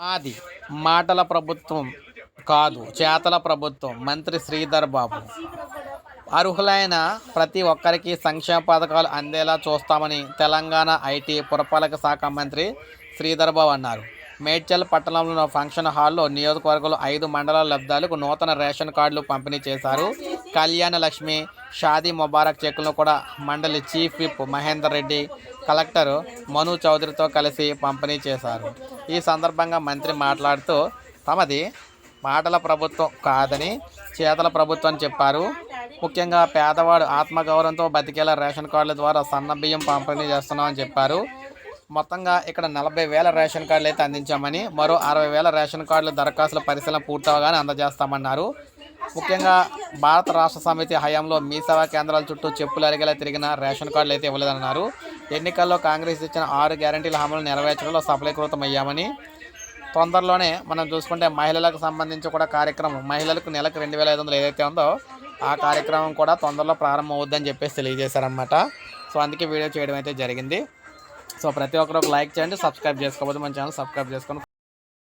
మాది మాటల ప్రభుత్వం కాదు చేతల ప్రభుత్వం మంత్రి శ్రీధర్ బాబు. అర్హులైన ప్రతి ఒక్కరికి సంక్షేమ పథకాలు అందేలా చూస్తామని తెలంగాణ ఐటీ పురపాలక శాఖ మంత్రి శ్రీధర్ బాబు అన్నారు. మేడ్చల్ పట్టణంలో ఫంక్షన్ హాల్లో నియోజకవర్గంలో ఐదు మండలాల లబ్ధాలకు నూతన రేషన్ కార్డులు పంపిణీ చేశారు. కళ్యాణ లక్ష్మి షాదీ ముబారక్ చెక్కులను కూడా మండలి chief whip Mahender Reddy collector Manu చౌదరితో కలిసి పంపిణీ చేశారు. ఈ సందర్భంగా మంత్రి మాట్లాడుతూ తమది మాటల ప్రభుత్వం కాదని చేతల ప్రభుత్వం చెప్పారు. ముఖ్యంగా పేదవాడు ఆత్మగౌరవంతో బతికేలా రేషన్ కార్డుల ద్వారా సన్న బియ్యం పంపిణీ చేస్తున్నామని చెప్పారు. మొత్తంగా ఇక్కడ నలభై వేల రేషన్ కార్డులు అయితే అందించామని మరో అరవై వేల రేషన్ కార్డుల దరఖాస్తుల పరిశీలన పూర్తవగానే అందజేస్తామన్నారు. ముఖ్యంగా భారత రాష్ట్ర సమితి హయాంలో మీ సేవా కేంద్రాల చుట్టూ చెప్పులు అరిగేలా తిరిగిన రేషన్ కార్డులు అయితే ఇవ్వలేదన్నారు. ఎన్నికల్లో కాంగ్రెస్ ఇచ్చిన ఆరు గ్యారంటీల హామీలు నెరవేర్చడంలో సఫలీకృతమయ్యామని తొందరలోనే మనం చూసుకుంటే మహిళలకు సంబంధించి కూడా కార్యక్రమం మహిళలకు నెలకు రెండు వేల ఐదు వందలు ఏదైతే ఉందో ఆ కార్యక్రమం కూడా తొందరలో ప్రారంభం అవుద్దని చెప్పేసి తెలియజేశారనమాట సో అందుకే వీడియో చేయడం అయితే జరిగింది. సో ప్రతి ఒక్కరు ఒక లైక్ చేయండి సబ్స్క్రైబ్ చేసుకోకపోతే మన ఛానల్ సబ్స్క్రైబ్ చేసుకొని